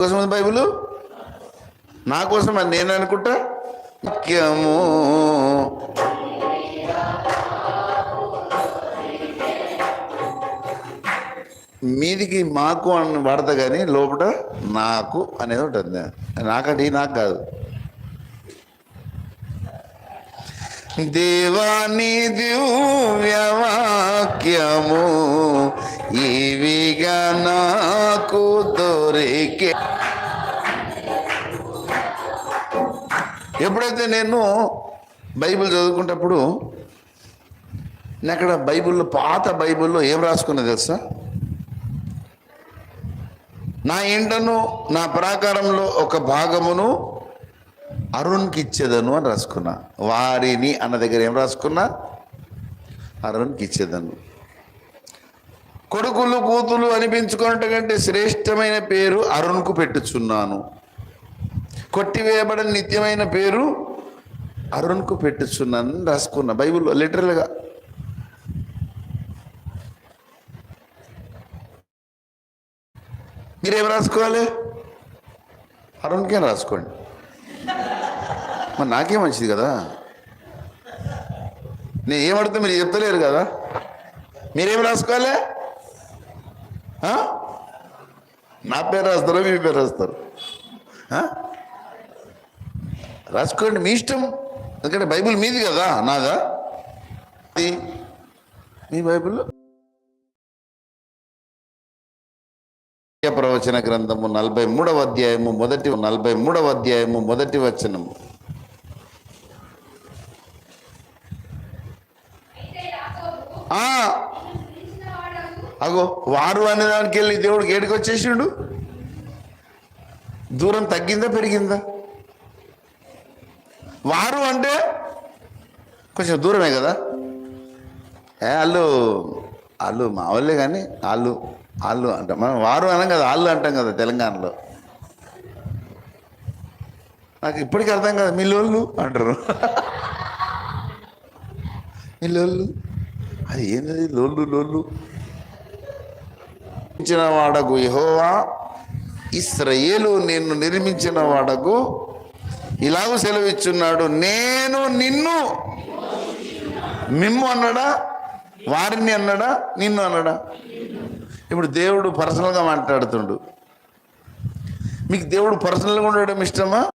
కోసం బైబుల్? నా కోసం అది నేను అనుకుంటా? వాక్యము మీదికి మాకు అని వాడతా కానీ లోపల నాకు అనేది ఉంటుంది. నాకంటే నాకు కాదు. దేవాని దివ్యవాక్యము ఇవిగా నాకు దొరికే. ఎప్పుడైతే నేను బైబిల్ చదువుకునేటప్పుడు నేను అక్కడ బైబిల్లో పాత బైబిల్లో ఏం రాసుకున్నా తెలుసా? నా ఇంటను నా ప్రాకారంలో ఒక భాగమును అరుణ్కి ఇచ్చేదను అని రాసుకున్నా. వారిని అన్న దగ్గర ఏం రాసుకున్నా? అరుణ్కి ఇచ్చేదను. కొడుకులు కూతులు అనిపించుకున్నట్టు కంటే శ్రేష్టమైన పేరు అరుణ్కు పెట్టుచున్నాను. కొట్టివేయబడిన నిత్యమైన పేరు అరుణ్కు పెట్టుచున్నాను అని రాసుకున్నా. బైబిల్లో లిటరల్గా మీరేం రాసుకోవాలి? అరుణ్కేం రాసుకోండి? మరి నాకే మంచిది కదా? నేను ఏమడితే మీరు చెప్తలేరు కదా? మీరేం రాసుకోవాలి? నా పేరు రాస్తారో మీ పేరు రాస్తారు? రాసుకోండి మీ ఇష్టం. ఎందుకంటే బైబిల్ మీది కదా నాదా? మీ బైబిల్ ప్రవచన గ్రంథము నలభై మూడవ అధ్యాయము మొదటి నలభై మూడవ అధ్యాయము మొదటి వచనము. అగో వారు అనే దానికి వెళ్ళి దేవుడు ఏడికి వచ్చేసిండు. దూరం తగ్గిందా పెరిగిందా? వారు అంటే కొంచెం దూరమే కదా. ఏ వాళ్ళు వాళ్ళు మా వాళ్ళే కానీ వాళ్ళు వాళ్ళు అంటాం. మనం వారు అనం కదా వాళ్ళు అంటాం కదా తెలంగాణలో. నాకు ఇప్పటికీ అర్థం కదా మిల్లోళ్ళు అంటారు. మిల్లోళ్ళు అది ఏంటది? లొల్లు లొల్లు. నిర్మించిన వాడకు యహోవా ఇస్రయేలు నిన్ను నిర్మించిన వాడకు ఇలాగూ సెలవిచ్చున్నాడు నేను నిన్ను మిమ్ము అన్నాడా? వారిని అన్నాడా? నిన్ను అన్నాడా? ఇప్పుడు దేవుడు పర్సనల్గా మాట్లాడుతుండు. మీకు దేవుడు పర్సనల్గా ఉండడం ఇష్టమా?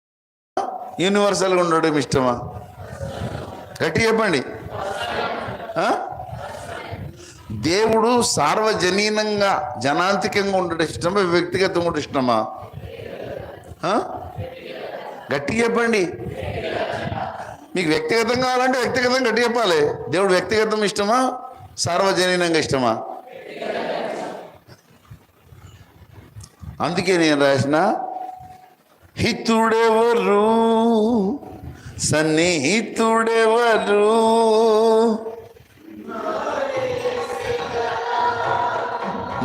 యూనివర్సల్గా ఉండడం ఇష్టమా? గట్టి చెప్పండి. దేవుడు సార్వజనీనంగా జనాంతికంగా ఉండడం ఇష్టమా వ్యక్తిగతంగా ఉండడం ఇష్టమా? గట్టి చెప్పండి. మీకు వ్యక్తిగతం కావాలంటే వ్యక్తిగతం గట్టి చెప్పాలి. దేవుడు వ్యక్తిగతం ఇష్టమా సార్వజనీనంగా ఇష్టమా? అందుకే నేను రాసిన హితుడెవరు? సన్నిహితుడెవరు?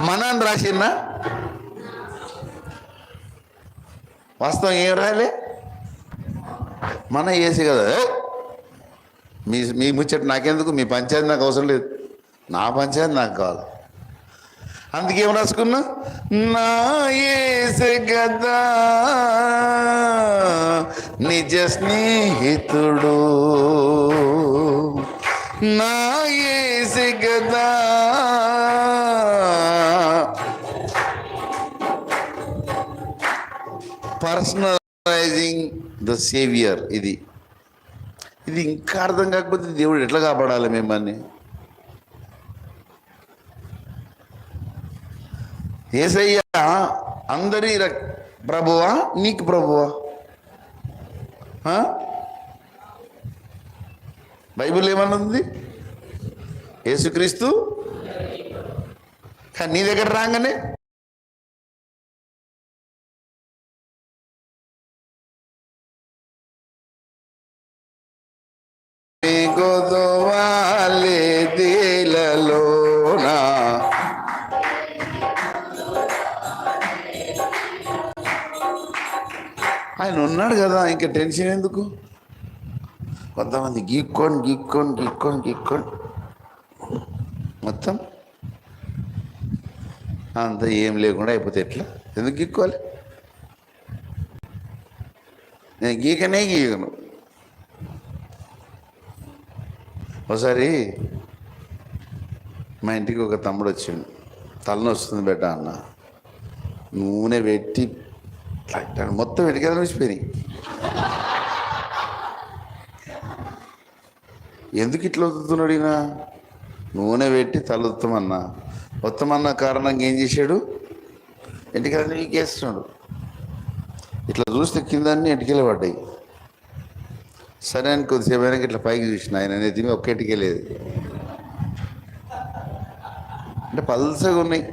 మన అని రాసిన్నా వాస్తవం ఏం రాయలే? మన ఏసి కదా. మీ మీ ముచ్చట నాకెందుకు? మీ పంచాయతీ నాకు అవసరం లేదు. నా పంచాయతీ నాకు కావాలి అందుకేం రాసుకున్నా? నా ఏసే కదా. నిజ స్నేహితుడు. నా ఏసే కదా. పర్సనలైజింగ్ ద సేవియర్ ఇది. ఇది ఇంకా అర్థం కాకపోతే దేవుడు ఎట్లా కాపాడాలి మిమ్మల్ని? ఏసయ్య అందరి రక్- ప్రభువా? నీకు ప్రభువా? బైబిల్ ఏమన్నది? యేసుక్రీస్తు? కానీ నీ దగ్గర రాగానే? గొదవాలి దీలలోనా? ఆయన ఉన్నాడు కదా ఇంకా టెన్షన్ ఎందుకు? కొంతమంది గీక్కొని గీక్కొని గీక్కొని గీక్కొని మొత్తం అంత ఏం లేకుండా అయిపోతే ఎట్లా? ఎందుకు గీక్కోవాలి? నేను గీకనే గీకను ఒకసారి మా ఇంటికి ఒక తమ్ముడు వచ్చిండు. తలనొస్తుంది వస్తుంది బెట్ట అన్న. నూనె పెట్టి మొత్తం వెతికేదని వచ్చిపోయినాయి ఎందుకు ఇట్లా వదుతున్నాడు ఈయన? నూనె పెట్టి తలొత్తమన్నా ఉత్తమన్న కారణంగా ఏం చేశాడు? ఎంటికలన్నీ వీకేస్తున్నాడు ఇట్లా చూస్తే కింద అన్నీ ఎంటికలే పడ్డాయి. సరే అని కొద్దిసేపు అయినాక ఇట్లా పైకి చూసిన ఆయన అనేది తిని ఎంటికే లేదు. అంటే పల్సగా ఉన్నాయి.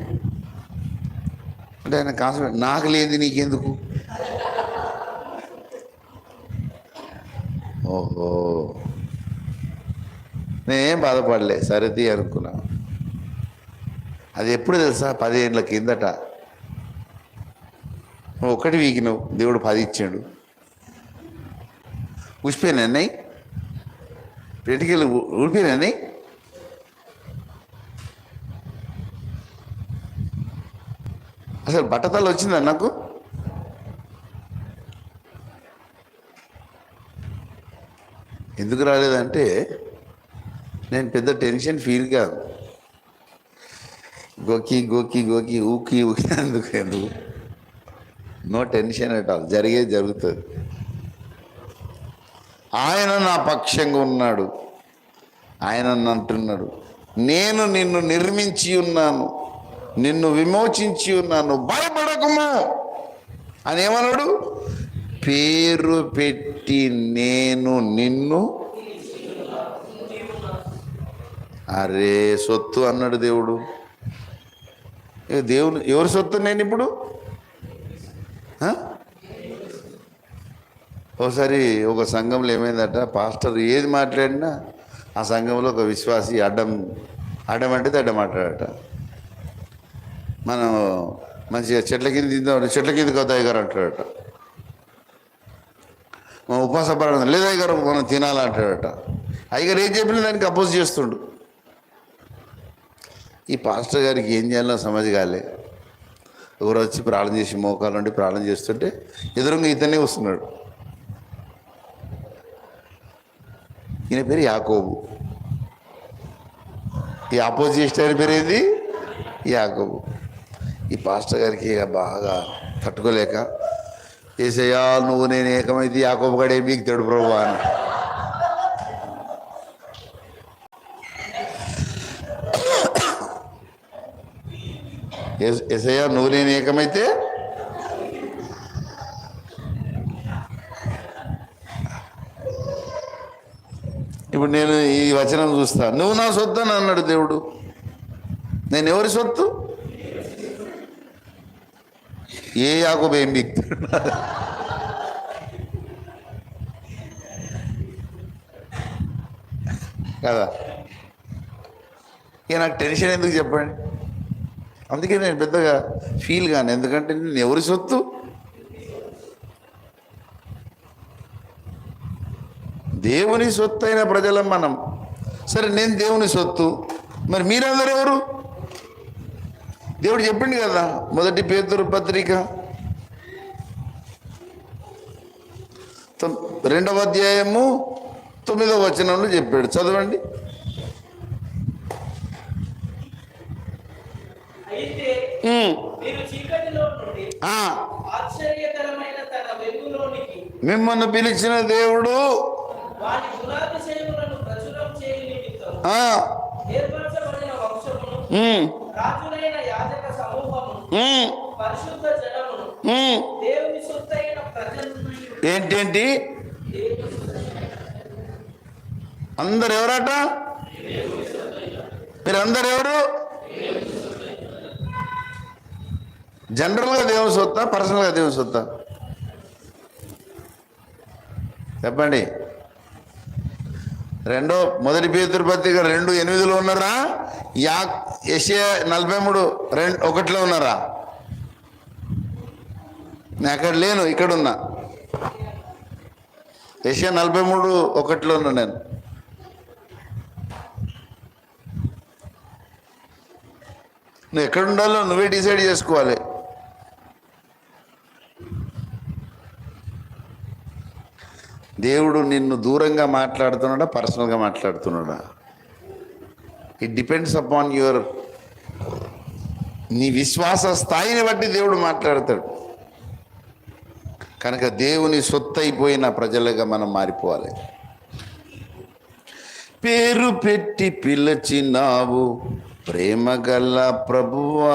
అంటే ఆయన కాన్సన్ట్రేట్ నాకు లేదు నీకెందుకు? ఓహో. నేనేం బాధపడలే సరిది అనుకున్నా. అది ఎప్పుడు తెలుసా? పదిహేనుల కిందట. నువ్వు ఒకటి వీకినవు దేవుడు పది ఇచ్చాడు. ఊసిపోయానండి అన్నయ్య? ఊడిపోయానండి అసలు బట్టతలు వచ్చిందా నాకు? ఎందుకు రాలేదంటే నేను పెద్ద టెన్షన్ ఫీల్ కాదు. గోకి గోకి గోకి ఊకి ఊకి అందుకు ఎందుకు? No tension at all. జరిగేది జరుగుతుంది. ఆయన నా పక్షంగా ఉన్నాడు. ఆయన అంటున్నాడు. నేను నిన్ను నిర్మించి ఉన్నాను. నిన్ను విమోచించి ఉన్నాను. భయపడకము. అని ఏమన్నాడు? పేరు పెట్టి నేను నిన్ను అరే సొత్తు అన్నాడు దేవుడు. దేవుని ఎవరి సొత్తు నేను ఇప్పుడు? ఒకసారి ఒక సంఘంలో ఏమైందట పాస్టర్ ఏది మాట్లాడినా ఆ సంఘంలో ఒక విశ్వాసి అడ్డం అడ్డం అంటే అడ్డం మాట్లాడట. మనం మంచిగా చెట్ల కింద తిందాం చెట్ల కింద కొత్త గారు అంటాడట. మనం ఉపవాస పడడం లేదా అయ్యగారు మనం తినాలంటాడట అయ్యగారు ఏం చెప్పినా దానికి అపోజ్ చేస్తుండు. ఈ పాస్టర్ గారికి ఏం చేయాలో సమజ్ కాలే. ఎవరు వచ్చి ప్రార్థన చేసి మోకాలు నుండి ప్రార్థన చేస్తుంటే ఎదురుగా ఇతనే వస్తున్నాడు. ఈయన పేరు యాకోబు. ఈ ఆపోజిట్ ఆయన పేరు ఏంది? యాకోబు. ఈ పాస్టర్ గారికి ఇక బాగా తట్టుకోలేక ఏసయ్యా నువ్వు నేను ఏకమైతే యాకోబు గడే మీకు తెడు ప్రభు అని. ఎస్- ఎసయ్యా నువ్వు నేను ఏకమైతే ఇప్పుడు నేను ఈ వచనం చూస్తా. నువ్వు నా సొత్తు అని అన్నాడు దేవుడు. నేను ఎవరి సొత్తు? ఏ యాకోబు ఏం బిక్తున్నాడు కదా? ఇక నాకు టెన్షన్ ఎందుకు చెప్పండి? అందుకే నేను పెద్దగా ఫీల్ కాను. ఎందుకంటే నేను ఎవరి సొత్తు? దేవుని సొత్తు అయిన ప్రజలం మనం. సరే నేను దేవుని సొత్తు. మరి మీరందరూ ఎవరు? దేవుడు చెప్పిండు కదా మొదటి పేతురు పత్రిక. రెండవ అధ్యాయము తొమ్మిదవ వచనంలో చెప్పాడు. చదవండి. మిమ్మల్ని పిలిచిన దేవుడు ఏంటేంటి? అందరు ఎవరట మీరు అందరు ఎవరు జనరల్గా దేవుని సొత్తా పర్సనల్గా దేవుని సొత్తా? చెప్పండి. రెండో మొదటి పేతురు పత్రిక రెండు ఎనిమిదిలో ఉన్నారా? యా ఎషియా నలభై మూడు రెండు ఒకటిలో ఉన్నారా? నేను అక్కడ లేను ఇక్కడ ఉన్నా ఏషియా నలభై మూడు ఒకటిలో ఉన్నా నేను. నువ్వు ఎక్కడ ఉండాలో నువ్వే డిసైడ్ చేసుకోవాలి. దేవుడు నిన్ను దూరంగా మాట్లాడుతున్నాడా పర్సనల్గా మాట్లాడుతున్నాడా? ఇట్ డిపెండ్స్ అపాన్ యువర్ నీ విశ్వాస స్థాయిని బట్టి దేవుడు మాట్లాడతాడు. కనుక దేవుని సొత్తు అయిపోయిన ప్రజలుగా మనం మారిపోవాలి. పేరు పెట్టి పిలిచినావు ప్రేమ గల ప్రభువా.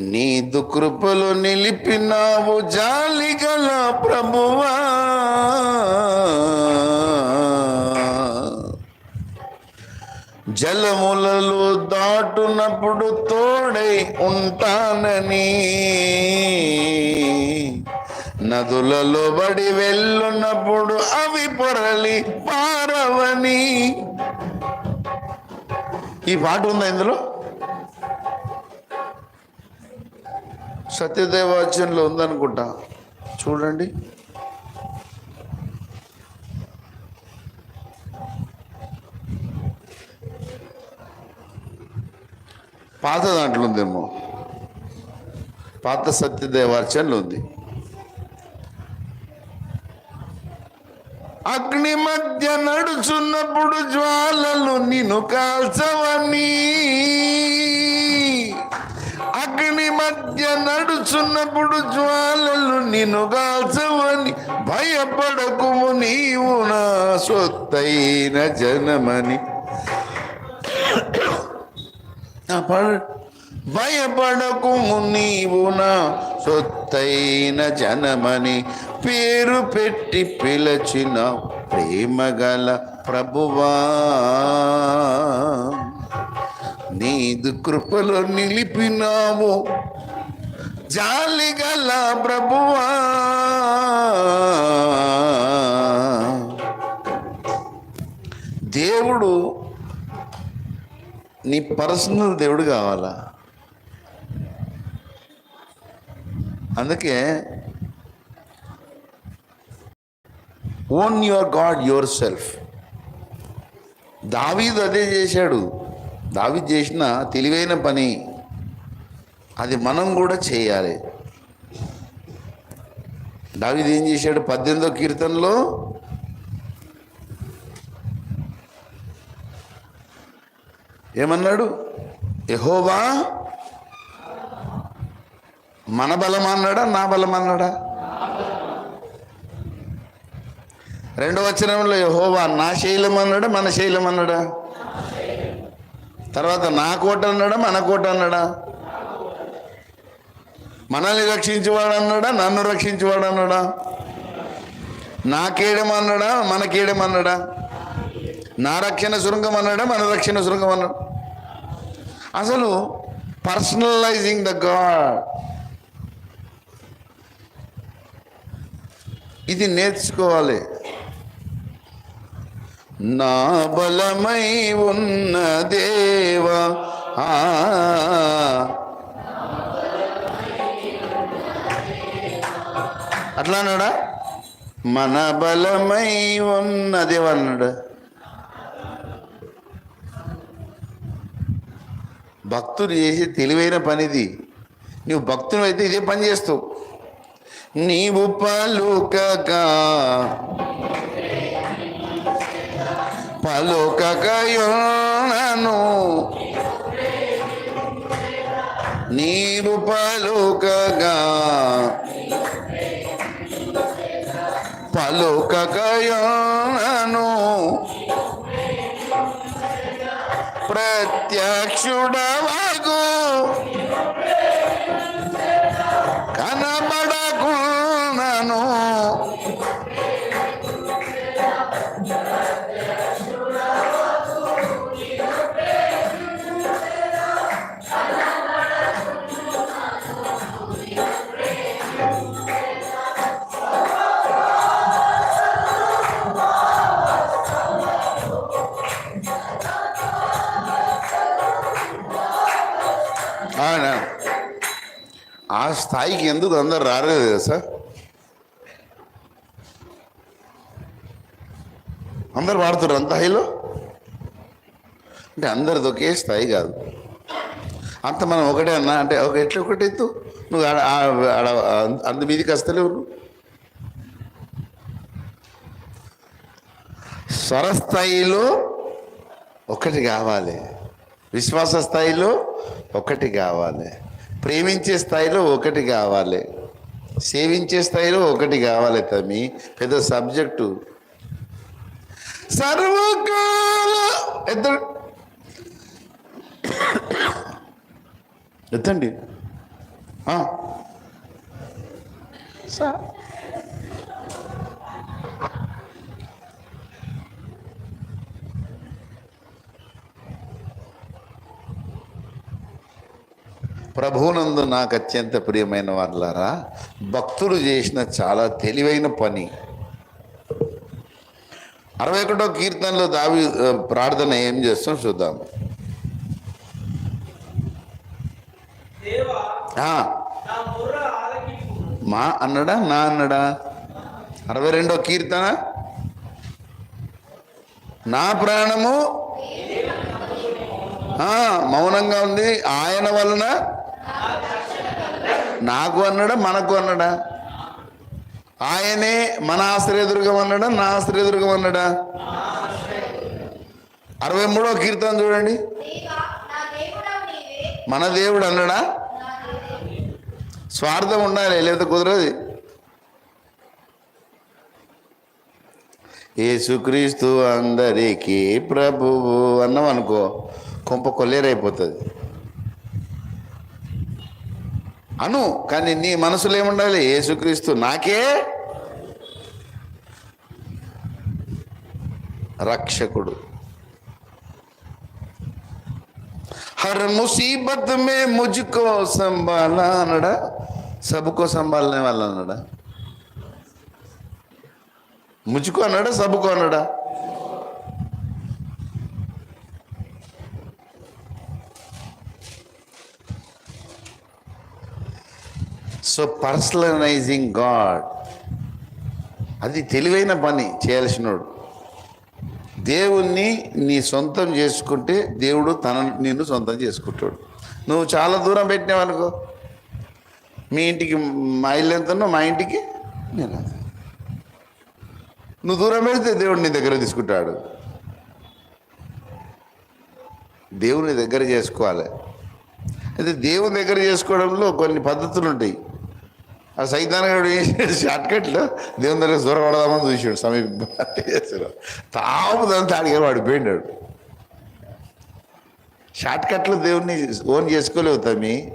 నీదు కృపలు నిలిపినావు జాలి గల ప్రభువా. జలములలో దాటునప్పుడు తోడై ఉంటానని. నదులలో బడి వెళ్ళున్నప్పుడు అవి పొరలి పారవని. ఈ పాట ఉందా ఇందులో? సత్యదేవాచ్యంలో ఉందనుకుంటా. చూడండి. పాత దాంట్లో ఉందేమో. పాత సత్యదేవార్చనలో ఉంది. అగ్ని మధ్య నడుచున్నప్పుడు జ్వాలలు నిన్ను కాల్చవని. నడుచున్నప్పుడు జ్వాలలు నిన్ను కాల్చవని భయపడకుము నీవు నా సొత్తైన జనమని. భయపడకుము నీవు నా సొత్తైన జనమని. పేరు పెట్టి పిలచిన ప్రేమగల ప్రభువా. నీదు కృపలో నిలిపినావు. జాలిగల ప్రభువా. దేవుడు నీ పర్సనల్ దేవుడు కావాలా? అందుకే own your god yourself. దావీదు అదే చేశాడు. దావీదు చేసిన తెలివైన పని. అది మనం కూడా చేయాలి. దావిది ఏం చేశాడు? పద్దెనిమిదో కీర్తనలో ఏమన్నాడు? ఎహోవా మన బలం అన్నాడా? నా బలం అన్నాడా? రెండో వచనంలో యహోవా నా శైలం అన్నాడా? మన శైలం అన్నాడా? తర్వాత నా కోట అన్నాడా? మన కోట అన్నాడా? మనల్ని రక్షించేవాడు అన్నాడా నన్ను రక్షించేవాడు అన్నాడా నాకేడమన్నాడా? మనకేడమన్నాడా? నా రక్షణ శృంగం అన్నాడా? మన రక్షణ శృంగం అన్నాడు? అసలు పర్సనలైజింగ్ ద గాడ్. ఇది నేర్చుకోవాలి. నా బలమై ఉన్న దేవా అట్లా అన్నాడా? మన బలమై ఉన్నది అన్నాడు. భక్తులు చేసే తెలివైన పనిది. నువ్వు భక్తులు అయితే ఇదే పని చేస్తావు. నీవు పలుకగా పలుకకయోనను నీవు పలుకగా పలుకకయోనను ప్రత్యక్షుడవా స్థాయికి ఎందుకు అందరు రాలేదు కదా సార్? అందరు వాడుతున్నారు అంత హైలో? అంటే అందరిది ఒకే స్థాయి కాదు. అంత మనం ఒకటే అన్నా అంటే ఒక ఎట్లా ఒకటి ఎత్తు? నువ్వు ఆడ- అంత మీదికి వస్తలేవు నువ్వు. స్వరస్థాయిలో ఒకటి కావాలి. విశ్వాస స్థాయిలో ఒకటి కావాలి. ప్రేమించే స్థాయిలో ఒకటి కావాలి. సేవించే స్థాయిలో ఒకటి కావాలి తమ్మి. పెద్ద సబ్జెక్టు. సర్వకాల ఎత్తడు. ఎత్తండి సార్ ప్రభువునందు నాకు అత్యంత ప్రియమైన వాళ్ళారా భక్తులు చేసిన చాలా తెలివైన పని. అరవై ఒకటో కీర్తనలో దావి ప్రార్థన ఏం చేస్తాం చూద్దాం. మా అన్నడా నా అన్నడా? అరవై రెండో కీర్తన? నా ప్రాణము? మౌనంగా ఉంది. ఆయన వలన? నాకు అన్నాడా మనకు అన్నాడా? ఆయనే మన ఆశ్రయదుర్గం అన్నాడా నా ఆశ్రయదుర్గం అన్నాడా? అరవై మూడో కీర్తన చూడండి. మన దేవుడు అన్నడా? స్వార్థం ఉండాలి లేకపోతే కుదరదు. ఏసుక్రీస్తు అందరికీ ప్రభువు అన్నాం అనుకో కొంప కొల్లేరైపోతుంది. అను కానీ నీ మనసులో ఏముండాలి? యేసుక్రీస్తు నాకే రక్షకుడు. హర్ ముసీబత్ మే ముజుకో సంబాల అన్నాడా? సబుకో సంబాలనే వాళ్ళు అన్నాడా ముజుకో అన్నాడా? సబుకో అన్నాడా? So personalising god. అది తెలివైన పని చేయాల్సినోడు. దేవుణ్ణి నీ సొంతం చేసుకుంటే దేవుడు తన నిన్ను సొంతం చేసుకుంటాడు. నువ్వు చాలా దూరం పెట్టినావనుకో మీ ఇంటికి మా ఇల్లు ఎంతనో మా ఇంటికి నేను నువ్వు దూరం పెడితే దేవుడు నీ దగ్గర తీసుకుంటాడు. దేవుని దగ్గర చేసుకోవాలి. అయితే దేవుని దగ్గర చేసుకోవడంలో కొన్ని పద్ధతులు ఉంటాయి ఆ సైతానగాడు ఏం షార్ట్ కట్లో దేవుని దగ్గర దూరం పడదామని చూసాడు సమీప చేశాడు. తాపుదంతా అడిగారు వాడు పోయినాడు షార్ట్ కట్లో దేవుణ్ణి ఓన్ చేసుకోలేవు తమ్మి.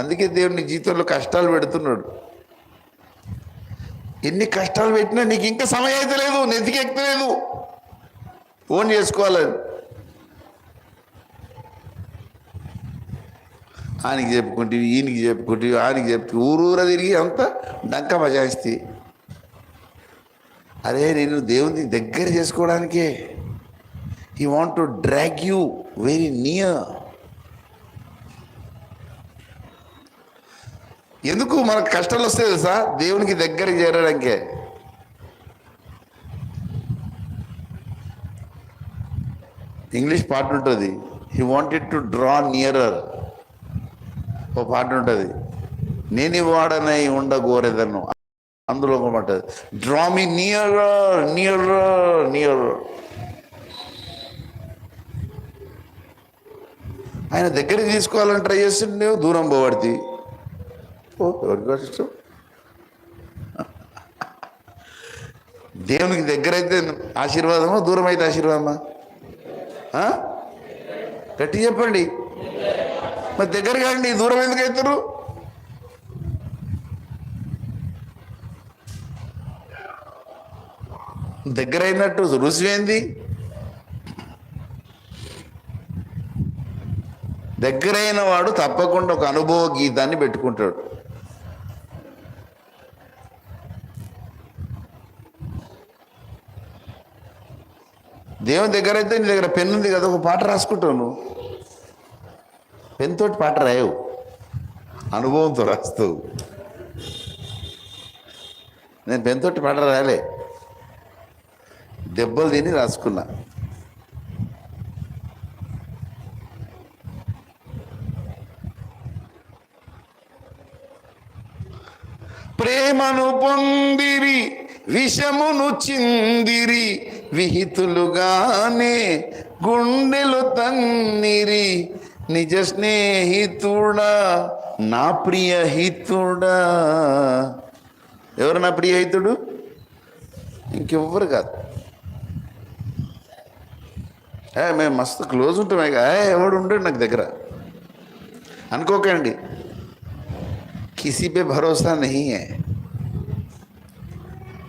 అందుకే దేవుని జీవితంలో కష్టాలు పెడుతున్నాడు. ఎన్ని కష్టాలు పెట్టినా నీకు ఇంకా సమయం అయితే లేదు నెతికి ఎక్కలేదు ఓన్ చేసుకోవాలని. ఆయనకి చెప్పుకుంటే ఈయనకి చెప్పుకుంటే ఆయనకి చెప్తే ఊరూర తిరిగి అంతా డంక బజాయిస్తే అరే నేను దేవుని దగ్గర చేసుకోవడానికే. ఈ want to drag you very near ఎందుకు మనకు కష్టాలు వస్తాయి తెలుసా? దేవునికి దగ్గరికి చేరడానికే. ఇంగ్లీష్ పాట ఉంటుంది. He wanted to draw nearer ఓ పాట ఉంటుంది నేను వాడనై ఉండగోరెదను. అందులో ఒక మాట draw me near near near. ఆయన దగ్గరికి తీసుకోవాలని ట్రై చేస్తుంటే నువ్వు దూరం పోబడితే. ఓ ఎవరికి ఇష్టం దేవునికి దగ్గర అయితే ఆశీర్వాదమా దూరం అయితే ఆశీర్వాదమా గట్టి చెప్పండి. మరి దగ్గర కాండి దూరం ఎందుకు అవుతారు దగ్గర అయినట్టు రుసువేంది దగ్గరైన వాడు తప్పకుండా ఒక అనుభవ గీతాన్ని పెట్టుకుంటాడు. దేవుని దగ్గర అయితే నీ దగ్గర పెన్ ఉంది కదా ఒక పాట రాసుకుంటావు నువ్వు. పెన్ తోటి పాట రాయవు. అనుభవంతో రాస్తావు. నేను పెన్ తోటి పాట రాయలే. దెబ్బలు తిని రాసుకున్నా. ప్రేమను పొందిరి విషమును చిందిరి విహితులుగానే గుండెలు తన్నిరి నిజ స్నేహితుడా నా ప్రియ హితుడా. ఎవరు నా ప్రియ హితుడు? ఇంకెవ్వరు కాదు. ఏ మేము మస్తు క్లోజ్ ఉంటామే కా ఎవడు ఉంటాడు నాకు దగ్గర. అనుకోకండి. కిసి పే భరోసా నహియే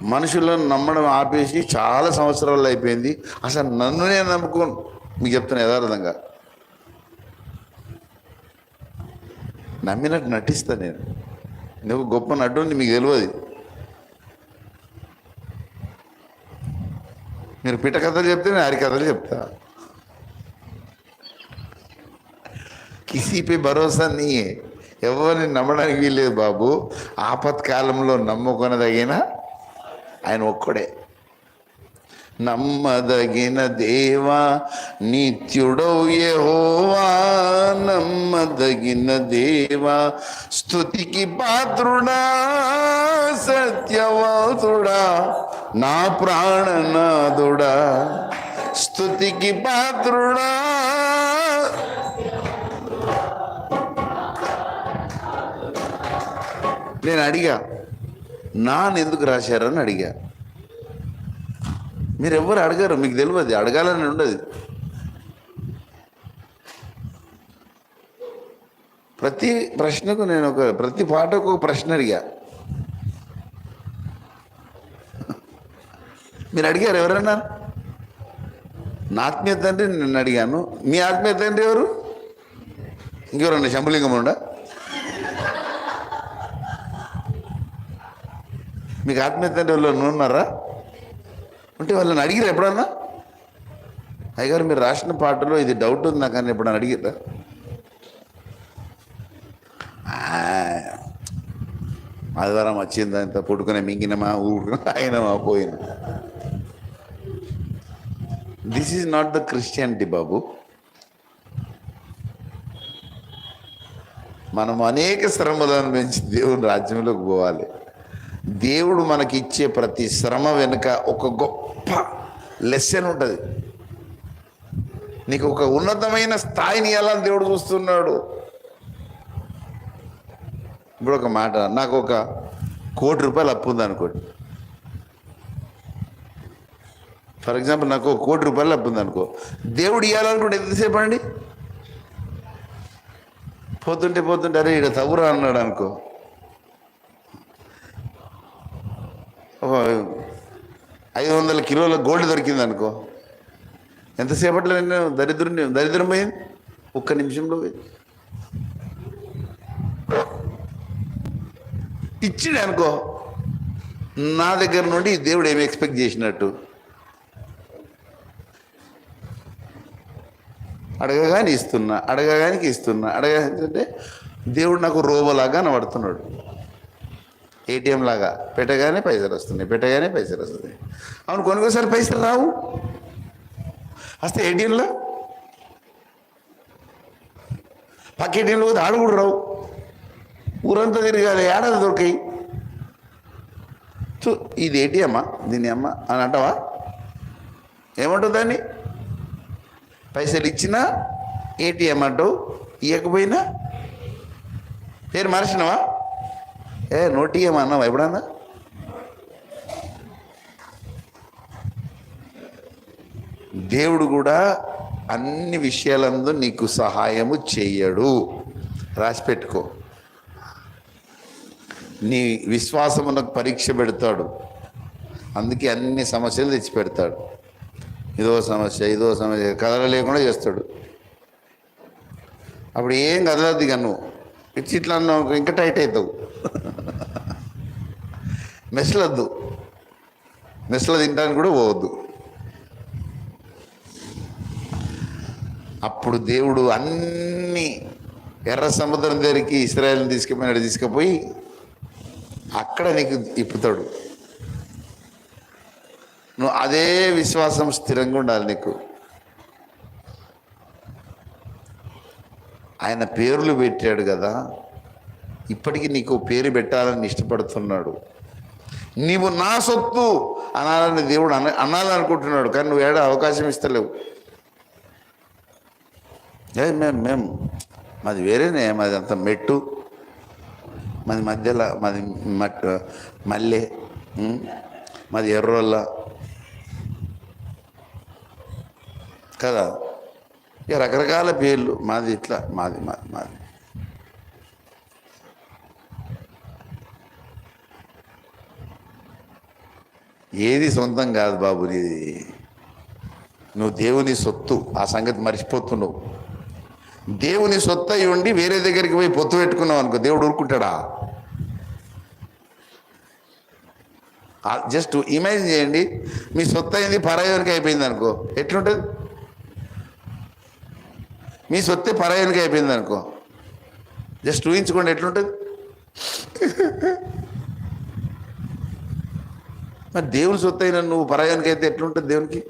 మనుషులను నమ్మడం ఆపేసి చాలా సంవత్సరాలు అయిపోయింది. అసలు నన్ను నేను నమ్ముకోను. మీకు చెప్తున్నా యథార్థంగా. నమ్మినట్టు నటిస్తా నేను. నువ్వు గొప్ప నటుని మీకు తెలియదు. మీరు పిట్ట కథలు చెప్తే నేను హరి కథలు చెప్తా. కిసీపై భరోసా నీయే. ఎవరిని నమ్మడానికి వీల్లేదు బాబు. ఆపత్కాలంలో నమ్ముకొనదగిన ఆయన ఒక్కడే. నమ్మదగిన దేవా నిత్యుడౌ యహోవా నమ్మదగిన దేవా స్థుతికి పాత్రుడా సత్యవంతుడా నా ప్రాణనాథుడా స్థుతికి పాత్రుడా. నేను అడిగా నాన్ ఎందుకు రాశారని అడిగా. మీరు ఎవరు అడగారు మీకు తెలియదు అడగాలని ఉండదు. ప్రతి ప్రశ్నకు నేను ఒక ప్రతి పాటకు ఒక ప్రశ్న అడిగా. మీరు అడిగారు ఎవరన్నా? నా ఆత్మీయ తండ్రి నిన్ను అడిగాను. మీ ఆత్మీయ తండ్రి ఎవరు? ఇంకెవరన్నా? శంభులింగం ఉండా? మీకు ఆత్మీయ తండ్రి ఎవరు ఉన్నారా? ఉంటే వాళ్ళని అడిగిరా ఎప్పుడన్నా? అయ్యగారు మీరు రాసిన పాటలో ఇది డౌట్ ఉంది? నాకు అని ఎప్పుడన్నా అడిగిరా? ఆదివారం వచ్చింది అంత పుట్టుకునే మింగినమా ఊరుకున్నా ఆయనమా పోయిన. This is not the Christianity బాబు. మనం అనేక శ్రమలను పెంచి దేవుని రాజ్యంలోకి పోవాలి. దేవుడు మనకి ఇచ్చే ప్రతి శ్రమ వెనుక ఒక గొప్ప లెసన్ ఉంటుంది. నీకు ఒక ఉన్నతమైన స్థాయిని ఎలా దేవుడు చూస్తున్నాడు. ఇప్పుడు ఒక మాట నాకు ఒక కోటి రూపాయలు అప్పు ఉంది అనుకోండి. ఫర్ ఎగ్జాంపుల్ నాకు ఒక కోటి రూపాయలు అప్పు ఉంది అనుకో దేవుడు ఇవ్వాలనుకుంటే ఎంతసేపు అండి? పోతుంటే పోతుంటే అరే ఇక్కడ తగురా అన్నాడు అనుకో. ఐదు వందల కిలోల గోల్డ్ దొరికింది అనుకో. ఎంతసేపట్లో నేను దరిద్రుని దరిద్రం పోయింది? ఒక్క నిమిషంలో పోయింది. ఇచ్చిండు అనుకో. నా దగ్గర నుండి దేవుడు ఏమి ఎక్స్పెక్ట్ చేసినట్టు? అడగగానే ఇస్తున్నా అడగగానికి ఇస్తున్నా అడగంటే దేవుడు నాకు రోబోలాగా కనబడుతున్నాడు. ఏటీఎం లాగా. పెట్టగానే పైసలు వస్తున్నాయి పెట్టగానే పైసలు వస్తున్నాయి. అవును కొనుక్కోసారి పైసలు రావు? వస్తే ఏటీఎంలో పక్క ఏటీఎంలో పోతే ఆడు కూడా రావు. ఊరంతా తిరగాలి ఏడాది దొరికాయి. చూ ఇది ఏటీఎమ్మా దీని అమ్మ అని అంటావా? ఏమంటావు దాన్ని? పైసలు ఇచ్చినా ఏటీఎం అంటావు ఇవ్వకపోయినా పేరు మరచినవా? ఏ నోటి ఏమన్నా ఎప్పుడన్నా? దేవుడు కూడా అన్ని విషయాలందు నీకు సహాయము చెయ్యడు. రాసి పెట్టుకో. నీ విశ్వాసమునకు పరీక్ష పెడతాడు. అందుకే అన్ని సమస్యలు తెచ్చి పెడతాడు ఇదో సమస్య ఇదో సమస్య కదలలేకుండా చేస్తాడు. అప్పుడు ఏం కదలద్దు ఇక నువ్వు. ఇచ్చి ఇట్లా ఇంకా టైట్ అవుతావు. మెసలద్దు మెస్లో తినడానికి కూడా పోవద్దు. అప్పుడు దేవుడు అన్ని ఎర్ర సముద్రం దగ్గరికి ఇస్రాయల్ని తీసుకుపోయినాడు తీసుకుపోయి అక్కడ నీకు ఇప్పుతాడు. నువ్వు అదే విశ్వాసం స్థిరంగా ఉండాలి నీకు. ఆయన పేర్లు పెట్టాడు కదా ఇప్పటికీ నీకు పేరు పెట్టాలని ఇష్టపడుతున్నాడు. నీవు నా సొత్తు అనాలని దేవుడు అన అనాలనుకుంటున్నాడు కానీ నువ్వు ఏడా అవకాశం ఇస్తలేవు. ఏ మేము మేము మాది వేరేనే మాది అంత మెట్టు. మాది మధ్యలో మాది మట్ మల్లె మాది ఎర్రోళ్ళ. కదా? ఇక రకరకాల పేర్లు. మాది ఇట్లా మాది మాది మాది. ఏది సొంతం కాదు బాబు నీది నువ్వు దేవుని సొత్తు. ఆ సంగతి మర్చిపోతున్నావు. దేవుని సొత్తు అయి ఉండి వేరే దగ్గరికి పోయి పొత్తు పెట్టుకున్నావు అనుకో దేవుడు ఊరుకుంటాడా? జస్ట్ ఇమాజిన్ చేయండి. మీ సొత్తు అయింది పరాయోనికి అయిపోయింది అనుకో. ఎట్లుంటుంది? మీ సొత్తే పరాయోనికి అయిపోయింది అనుకో. జస్ట్ ఊహించుకోండి ఎట్లుంటుంది? మరి దేవుని సొత్తు అయిన నువ్వు పరాయానికి అయితే ఎట్లుంటుంది దేవునికి?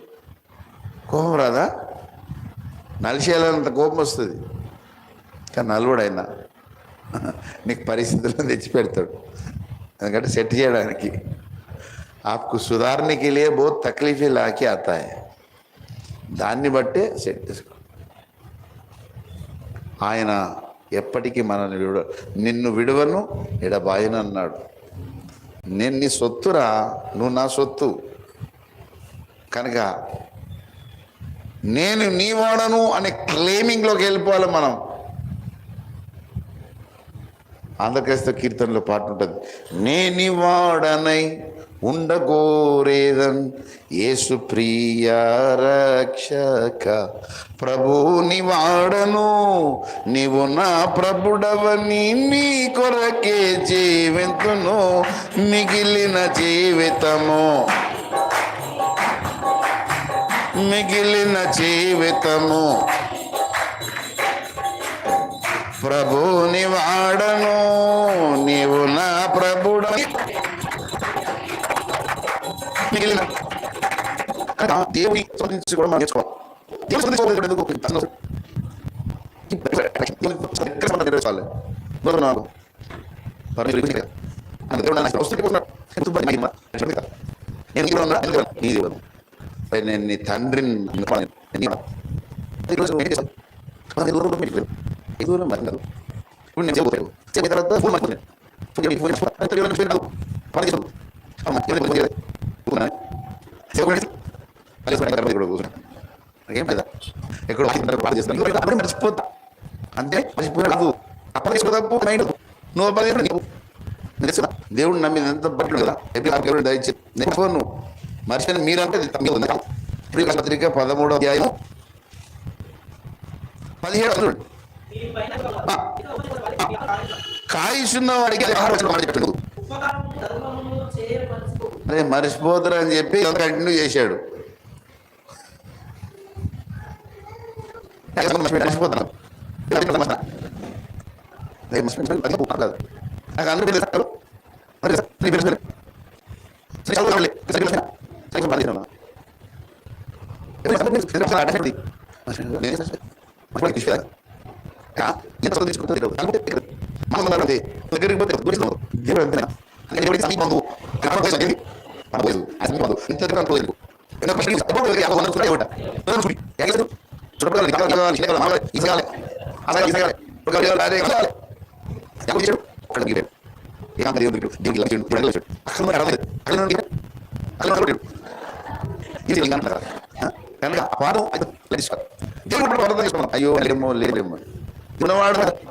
కోపం రాదా? నలిచేయాలన్నంత కోపం వస్తుంది. కానీ నలువడు నీకు పరిస్థితులను తెచ్చి పెడతాడు ఎందుకంటే సెట్ చేయడానికి. ఆకు సుధారణకి లే బో తక్లీఫీ లాకి అతాయి దాన్ని బట్టే సెట్ చేసుకో. ఆయన ఎప్పటికీ మనల్ని విడ నిన్ను విడవను అన్నాడు నేను నీ సొత్తురా నువ్వు నా సొత్తు. కనుక నేను నీ వాడను అనే క్లెయిమింగ్లోకి వెళ్ళిపోవాలి మనం. ఆంధ్రక్రైస్తవ కీర్తనలో పాట ఉంటుంది నేని వాడనై ఉండగోరేదన్. యేసు ప్రియ రక్షక ప్రభుని వాడను నీవు నా ప్రభుడవని నీ కొరకే జీవితును. మిగిలిన జీవితము మిగిలిన జీవితము ప్రభుని వాడను నీవు నా ప్రభుడ మిగిలిన కదా, దేవుని స్మరించుకోవడం మనం నేర్చుకోవాలి దేవుని స్మరించుకోవడం ఎందుకు? అసలు దేవుని స్మరించుకోవడం నేర్చుకోవాలి. నోరు నాకు. పరమేశ్వరుడు ఇచ్చింది కదా. ఆయన దేవుడు నాకు వస్తుంది పోతున్నాడు. ఎంత బాగా మహిమ. నేను ఇక్కడ ఉన్నా, ఎందుకు ఉన్నా? నీ దేవుడు. మరి నేను నీ తండ్రిని నమ్ముకోవాలి. నేను నీ వాడు. ఈరోజు ఏం చేస్తాను? మన దూరం ఉంటుంది మీకు. ఈ దూరం మరి కాదు. ఇప్పుడు నేను చేయబోతాను. చేయబోయిన తర్వాత ఫోన్ మాట్లాడుతున్నాను. ఫోన్ చేయండి, ఫోన్ చేయండి. అంత ఎవరైనా పేరు కాదు. పని చేస్తాను. అవునా? ఎవరైనా ఫోన్ చేయాలి. కూర్చున్నాను. చేయకూడదు. మళ్ళీ ఫోన్ ఎక్కడ ఇక్కడ కూర్చున్నాను. ఏం లేదా ఎక్కడో అందరూ బాగా చేస్తాను ఇక్కడ అప్పుడే మర్చిపోతా అంతే మర్చిపోయినా కాదు అప్పుడు తీసుకోదాపు మైండ్ నువ్వు పది నీవు తెలుసునా దేవుడు నమ్మిది ఎంత బట్టలు కదా ఎప్పుడు నాకు ఎవరు దయచి నేను ఫోన్ మర్చిపోయిన మీరంటే తమ్మి ఉంది పత్రిక పదమూడో అధ్యాయం పదిహేడు కాయిస్తున్న వాడికి ఆహారం వచ్చిన మాట చెప్పాడు అదే మర్చిపోతారు అని చెప్పి కంటిన్యూ చేశాడు. మర్చిపోతాను నాకు అందరూ దగ్గరికి పోతే దూరిస్తాం. అసలు ఇంత దగ్గర యాభై వందలు చూడి. ఎక్కడ కావాలి. కావాలి. అదే కావాలి. చేశాడు? అక్కడ దేవుడు దేవుడికి దేవుడికి అక్కడ అడగలేదు. అక్కడ అక్కడ ఇది అంటారు కనుక ఆ? పాదం అయితే లభిస్తారు. దేవుడు అయ్యో లేమో లేదేమో ఉన్నవాడు.